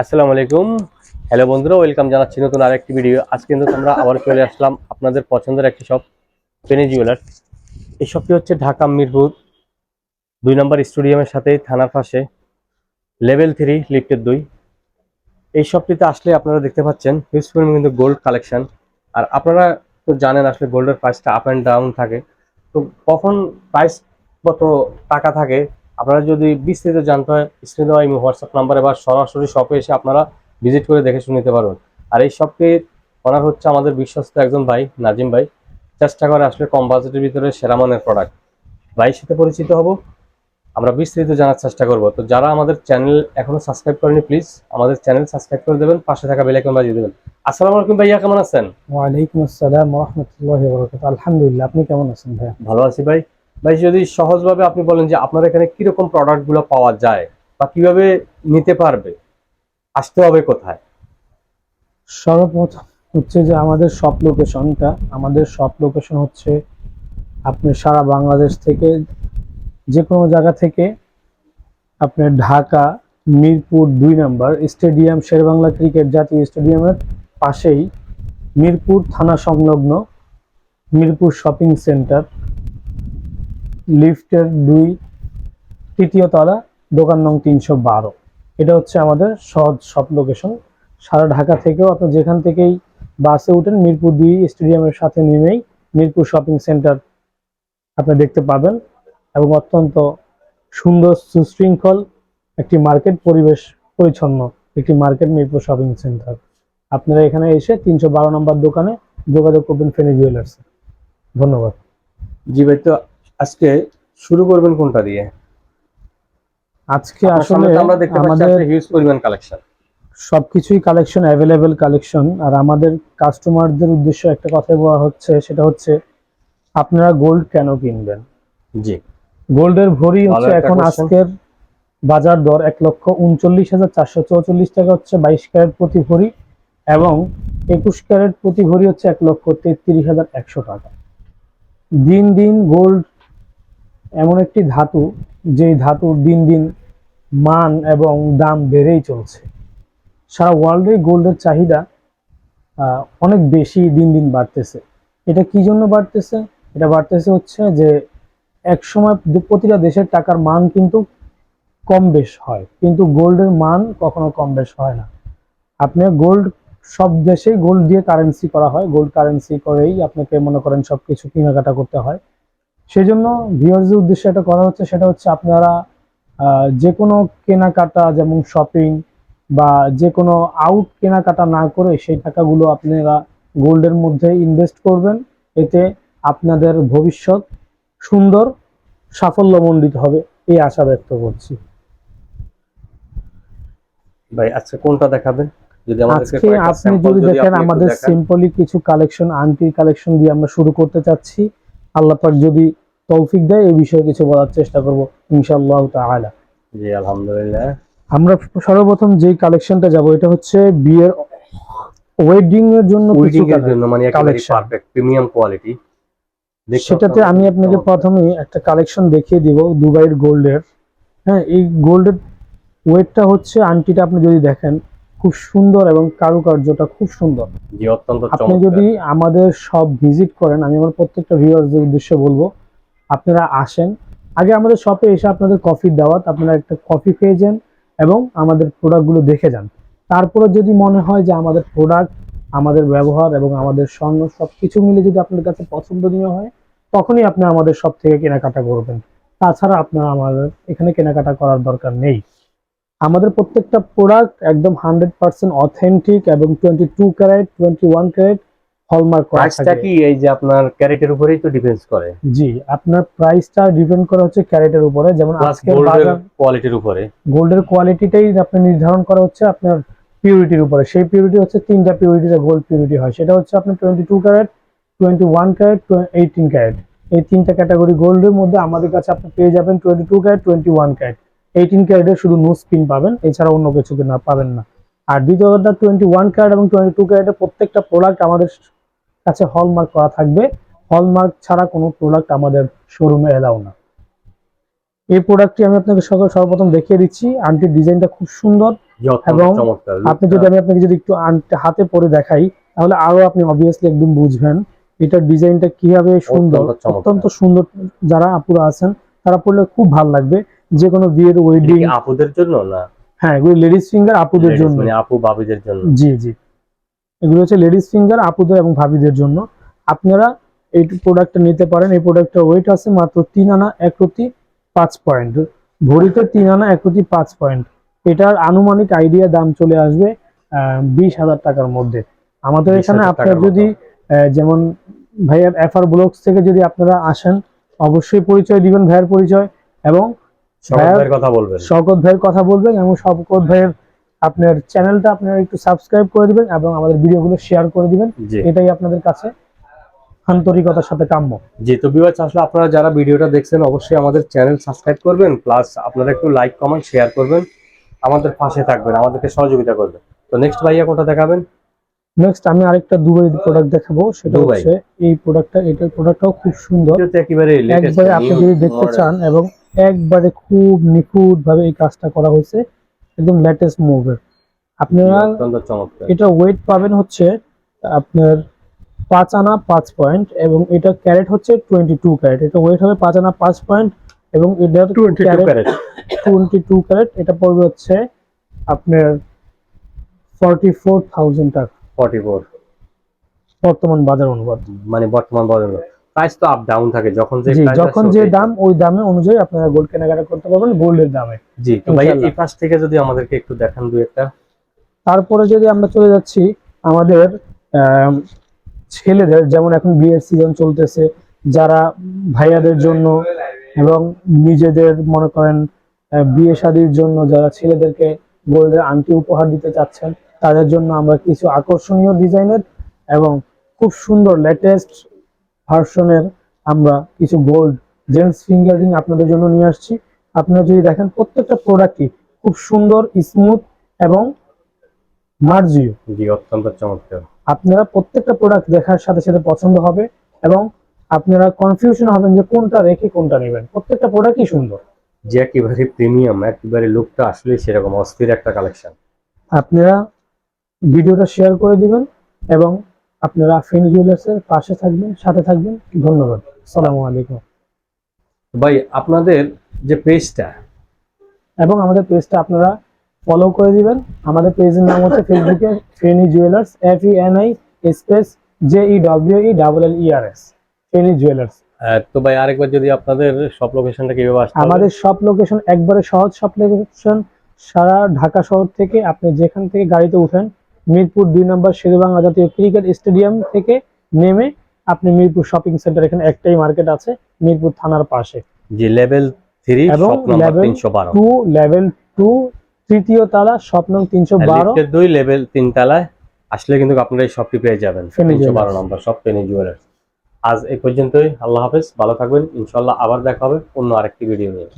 আসসালামু আলাইকুম। হ্যালো বন্ধুরা, ওয়েলকাম জানাচ্ছি নতুন আরেকটি ভিডিও। আজকে কিন্তু আমরা আবার চলে আসলাম আপনাদের পছন্দের একটি শপ পেনি জুয়েলার এই শপটি হচ্ছে ঢাকা মিরপুর, দুই নম্বর স্টেডিয়ামের সাথে থানার পাশে, লেভেল থ্রি, লিফটের দুই। এই শপটিতে আসলে আপনারা দেখতে পাচ্ছেন হিউজ পরিমাণ কিন্তু গোল্ড কালেকশন আর আপনারা তো জানেন আসলে গোল্ডের প্রাইসটা আপ অ্যান্ড ডাউন থাকে। তো কখন প্রাইস কত টাকা থাকে আপনারা যদি বিস্তারিত জানতে হয় স্ক্রিনে দেওয়া এই হোয়াটসঅ্যাপ নাম্বারে বা সরাসরি শপে এসে আপনারা ভিজিট করে দেখে শুনে নিতে পারবেন। আর এই শপটির ওনার হচ্ছে আমাদের বিশ্বস্ত একজন ভাই নাজিম ভাই। চেষ্টা করে আসলে কম বাজেটের ভিতরে সেরা মানের প্রোডাক্ট ভাইয়ের সাথে পরিচিত হব। আমরা বিস্তারিত জানার চেষ্টা করব। তো যারা আমাদের চ্যানেল এখনও সাবস্ক্রাইব করেনি প্লিজ আমাদের চ্যানেল সাবস্ক্রাইব করে দেবেন পাশে থাকা বেল আইকন বাজিয়ে দেবেন। আসসালামু আলাইকুম ভাইয়া কেমন আছেন? ওয়া আলাইকুম আসসালাম রহমতুল্লাহ বরকাত আলহামদুলিল্লাহ আপনি কেমন আছেন ভাইয়া? ভালো আছি ভাই। ভাই, যদি সহজভাবে আপনি বলেন যে আপনার এখানে কীরকম প্রোডাক্টগুলো পাওয়া যায় বা কীভাবে নিতে পারবে, আসতে হবে কোথায়? সর্বপ্রথম হচ্ছে যে আমাদের সব লোকেশনটা আমাদের সব লোকেশন হচ্ছে আপনি সারা বাংলাদেশ থেকে যে কোনো জায়গা থেকে আপনি ঢাকা, মিরপুর দুই নম্বর, স্টেডিয়াম শেরবাংলা ক্রিকেট জাতীয় স্টেডিয়ামের পাশেই মিরপুর থানা সংলগ্ন মিরপুর শপিং সেন্টার লিফটের দুই তৃতীয় তলা, দোকান নং তিনশো বারো। এটা হচ্ছে আমাদের সহজ সব লোকেশন সারা ঢাকা থেকেও আপনি যেখান থেকেই বাসে উঠেন, মিরপুর দুই স্টেডিয়ামের সাথে নেমেই মিরপুর শপিং সেন্টার আপনি দেখতে পাবেন এবং অত্যন্ত সুন্দর, সুশৃঙ্খল একটি মার্কেট পরিবেশ পরিচ্ছন্ন একটি মার্কেট মিরপুর শপিং সেন্টার। আপনারা এখানে এসে তিনশো বারো নম্বর দোকানে যোগাযোগ করবেন ফেনি জুয়েলার্স। ধন্যবাদ। জি ভাই, তো আজকে শুরু করবেন কোনটা দিয়ে? আজকে আসলে আমরা দেখতে পাচ্ছি আমাদের হিউজ পরিমাণ কালেকশন সবকিছুই কালেকশন অ্যাভেলেবেল কালেকশন আর আমাদের কাস্টমারদের উদ্দেশ্যে একটা কথা বলা হচ্ছে সেটা হচ্ছে আপনারা গোল্ড কেন কিনবেন? জি। গোল্ডের ভরি হচ্ছে এখন আজকের বাজার দর এক লক্ষ উনচল্লিশ হাজার চারশো চৌচল্লিশ টাকা হচ্ছে বাইশ ক্যারেট প্রতি ভরি এবং একুশ ক্যারেট প্রতি ভরি হচ্ছে এক লক্ষ তেত্রিশ হাজার একশো টাকা। দিন দিন গোল্ড এমন একটি ধাতু, যেই ধাতুর দিন দিন মান এবং দাম বেড়েই চলছে। সারা ওয়ার্ল্ডে গোল্ডের চাহিদা অনেক বেশি দিন দিন বাড়তেছে। এটা কি জন্য বাড়তেছে? এটা বাড়তেছে হচ্ছে যে এক সময় প্রতিটা দেশের টাকার মান কিন্তু কম বেশ হয়, কিন্তু গোল্ডের মান কখনো কম বেশ হয় না। আপনি গোল্ড, সব দেশেই গোল্ড দিয়ে কারেন্সি করা হয়। গোল্ড কারেন্সি করেই আপনাকে মনে করেন সব কিছু কেনাকাটা করতে হয়। সেই জন্য ভিউয়ার্সের উদ্দেশ্যে এটা করা হচ্ছে সেটা হচ্ছে আপনারা যে কোনো কেনাকাটা যেমন শপিং বা যে কোনো আউট কেনাকাটা না করে সেই টাকাগুলো আপনারা গোল্ডের মধ্যে ইনভেস্ট করবেন। এতে আপনাদের ভবিষ্যৎ সুন্দর সাফল্যমণ্ডিত হবে এই আশা ব্যক্ত করছি। ভাই আজকে কোনটা দেখাবেন? যদি আজকে আপনি যদি দেখেন আমাদের সিম্পলি কিছু কালেকশন আংটির কালেকশন দিয়ে আমরা শুরু করতে চাচ্ছি। আল্লাহ পাক যদি তৌফিক দেয় এই বিষয়ে কিছু বলার চেষ্টা করব ইনশাআল্লাহ তাআলা। জি আলহামদুলিল্লাহ। আমরা সর্বপ্রথম যে কালেকশনটা যাব এটা হচ্ছে বিয়ের ওয়েডিং এর জন্য উইডিং এর জন্য মানে একেবারে পারফেক্ট প্রিমিয়াম কোয়ালিটি সেটাতে আমি আপনাকে প্রথমে একটা কালেকশন দেখিয়ে দিব দুবাইয়ের গোল্ডের। হ্যাঁ এই গোল্ডের ওয়েটটা হচ্ছে আংটিটা আপনি যদি দেখেন খুব সুন্দর এবং কারুকার্যটা খুব সুন্দর। জি অত্যন্ত আপনি যদি আমাদের সব ভিজিট করেন আমি আমার প্রত্যেকটা ভিউয়ার্সদের উদ্দেশ্যে বলব আপনারা আসেন। আগে আমাদের শপে এসে আপনাদের কফির দাওয়াত, আপনারা একটা কফি পেয়ে যান এবং আমাদের প্রোডাক্টগুলো দেখে যান। তারপরে যদি মনে হয় যে আমাদের প্রোডাক্ট আমাদের ব্যবহার এবং আমাদের স্বর্ণ সব কিছু মিলে যদি আপনার কাছে পছন্দনীয় হয়, তখনই আপনি আমাদের সব থেকে কেনাকাটা করবেন। তাছাড়া আপনার আমাদের এখানে কেনাকাটা করার দরকার নেই। আমাদের প্রত্যেকটা প্রোডাক্ট একদম হান্ড্রেড পার্সেন্ট অথেন্টিক এবং twenty two carat twenty one carat hallmark প্রাইসটা কি? এই যে আপনার ক্যারেটের উপরেই তো ডিপেন্ডস করে। জি আপনার প্রাইসটা ডিপেন্ড করা হচ্ছে ক্যারেটের উপরে। যেমন গোল্ডের বাজার কোয়ালিটির উপরে। গোল্ডের কোয়ালিটিটাই আপনি নির্ধারণ করা হচ্ছে আপনার পিউরিটির উপরে। সেই পিউরিটি হচ্ছে তিনটা পিউরিটিতে গোল্ড পিউরিটি হয়। সেটা হচ্ছে আপনার twenty two carat twenty one carat eighteen carat এই তিনটা ক্যাটাগরি গোল্ডের মধ্যে আমাদের কাছে আপনি পেয়ে যাবেন twenty two carat twenty one carat eighteen ক্যারেটের শুধু নো স্পিন পাবেন। এছাড়া অন্য কিছু না পাবেন না। আর দ্বিতীয় কথা টোয়েন্টি ওয়ান ক্যারেট এবং টোয়েন্টি টু ক্যারেটের প্রত্যেকটা প্রোডাক্ট আমাদের কাছে হলমার্ক করা থাকবে। হলমার্ক ছাড়া কোনো প্রোডাক্ট আমাদের শোরুমে এলাও না। এই প্রোডাক্টটি আমি আপনাকে সকল সর্বপ্রথম দেখিয়ে দিচ্ছি। আন্টির ডিজাইনটা খুব সুন্দর এবং আপনি যদি আমি আপনাকে যদি একটু হাতে পরে দেখাই তাহলে আরও আপনি অবভিয়াসলি একদম বুঝবেন এটার ডিজাইনটা কীভাবে সুন্দর। অত্যন্ত সুন্দর যারা আপুরা আছেন তারা পড়লে খুব ভালো লাগবে। যে কোনো বিয়ের ওয়েডিং আপুদের জন্য না? হ্যাঁ এগুলো লেডিস ফিঙ্গার আপুদের জন্য। মানে আপু বাবিদের জন্য। জি জি। এগুলো হচ্ছে লেডিস ফিঙ্গার আপুদের এবং ভাবিদের জন্য। আপনারা এই প্রোডাক্টটা নিতে পারেন। এই প্রোডাক্টটার ওয়েট আছে মাত্র তিন আনা এক প্রতি পাঁচ পয়েন্ট ভরিতে তিন আনা এক প্রতি পাঁচ পয়েন্ট এটার আনুমানিক আইডিয়া দাম চলে আসবে বিশ হাজার টাকার মধ্যে। আমাদের এখানে আপনার যদি যেমন ভাইয়ার এফআর ব্লগস থেকে যদি আপনারা আসেন অবশ্যই পরিচয় দিবেন ভাইয়ের পরিচয় এবং ভাইয়া- ভাইয়ের কথা বলবেন। শওকত ভাইয়ের কথা বলবেন এবং শওকত ভাইয়ের আপনার চ্যানেলটা আপনারা একটু সাবস্ক্রাইব করে দিবেন এবং আমাদের ভিডিওগুলো শেয়ার করে দিবেন। এটাই আপনাদের কাছে আন্তরিকতার সাথে কাম্য। জি তো ভিউয়ার্স আসলে আপনারা যারা ভিডিওটা দেখছেন অবশ্যই আমাদের চ্যানেল সাবস্ক্রাইব করবেন প্লাস আপনারা একটু লাইক কমেন্ট শেয়ার করবেন আমাদের পাশে থাকবেন আমাদেরকে সহযোগিতা করবেন। তো নেক্সট ভাইয়া কোটা দেখাবেন? নেক্সট আমি আরেকটা দুবাই প্রোডাক্ট দেখাবো সেটা। হচ্ছে এই প্রোডাক্টটা এটার প্রোডাক্টটাও খুব সুন্দর। একেবারে একবারে আপনি যদি দেখতে চান এবং একবারে খুব নিখুঁত ভাবে এই কাজটা করা হয়েছে একদম লেটেস্ট মুভের আপনারা এটা ওয়েট পাবেন হচ্ছে আপনার পাঁচ আনা পাঁচ পয়েন্ট এবং এটা ক্যারেট হচ্ছে টোয়েন্টি টু ক্যারেট এটা ওয়েট হবে পাঁচ আনা পাঁচ পয়েন্ট এবং এটার 22 carat carat twenty two carat এটা পড়বে হচ্ছে আপনার ফর্টি ফোর থাউজেন্ড টাকা। 44 বর্তমান বাজার অনুবাদ মানে বর্তমান বাজারে প্রাইস তো আপ ডাউন থাকে। যখন যে যখন যে দাম ওই দামে অনুযায়ী আপনারা গোল্ড কেনাকাটা করতে পারবেন গোল্ডের দামে। জি তো ভাই এই পাশ থেকে যদি আমাদেরকে একটু দেখান দুই একটা। তারপরে যদি আমরা চলে যাচ্ছি আমাদের আম, ছেলেদের যেমন এখন বিয়ের সিজন চলতেছে যারা ভাইয়াদের জন্য এবং নিজেদের মনে করেন বিয়ে শাদীর জন্য যারা ছেলেদেরকে গোল্ডের আংটি উপহার দিতে চাচ্ছেন তাদের জন্য আমরা কিছু আকর্ষণীয় ডিজাইনের এবং খুব সুন্দর লেটেস্ট ভার্সনের আমরা কিছু গোল্ড জেন্টস ফিঙ্গারিং আপনাদের জন্য নিয়ে আসছি। আপনারা যদি দেখেন প্রত্যেকটা প্রোডাক্টই খুব সুন্দর স্মুথ এবং মার্জিও জি অত্যন্ত চমৎকার। আপনারা প্রত্যেকটা প্রোডাক্ট দেখার সাথে সাথে পছন্দ হবে এবং আপনারা কনফিউশন হবেন যে কোনটা রেখে কোনটা নেবেন। প্রত্যেকটা প্রোডাক্টই সুন্দর। যে একেবারে প্রিমিয়াম একেবারে লুকটা আসলে সেরকম অস্থির একটা কালেকশন আপনারা ভিডিওটা শেয়ার করে দিবেন এবং আপনারা ফিন জুয়েলার্সের পাশে থাকবেন সাথে থাকবেন। ধন্যবাদ। আসসালামু আলাইকুম। ভাই আপনাদের যে পেজটা এবং আমাদের পেজটা আপনারা ফলো করে দিবেন। আমাদের পেজের নাম হচ্ছে ফেসবুকে Feni jewellers F E N I space J E W E double L E R S Feni jewellers তো ভাই আরেকবার যদি আপনাদের সব লোকেশনটা কীভাবে হবে? আমাদের সব লোকেশন একবারে সহজ সব লোকেশন সারা ঢাকা শহর থেকে আপনি যেখান থেকে গাড়িতে উঠেন মিরপুর দুই নম্বর শেরেবাংলা জাতীয় ক্রিকেট স্টেডিয়াম থেকে নেমে আপনি মিরপুর শপিং সেন্টার এখানে একটাই মার্কেট আছে মিরপুর থানার পাশে। জি লেভেল থ্রি এবং বারো। টু লেভেল টু তৃতীয় তালা স্বপ্ন তিনশো বারো। দুই লেভেল তিন তলায় আসলে কিন্তু আপনারা এই শপটি পেয়ে যাবেন। ফেনী তিনশো বারো। নম্বর শপ পেনি জুয়েলার্স আজ এই পর্যন্তই আল্লাহ হাফেজ ভালো থাকবেন ইনশাল্লাহ আবার দেখা হবে অন্য আরেকটি ভিডিও নিয়ে।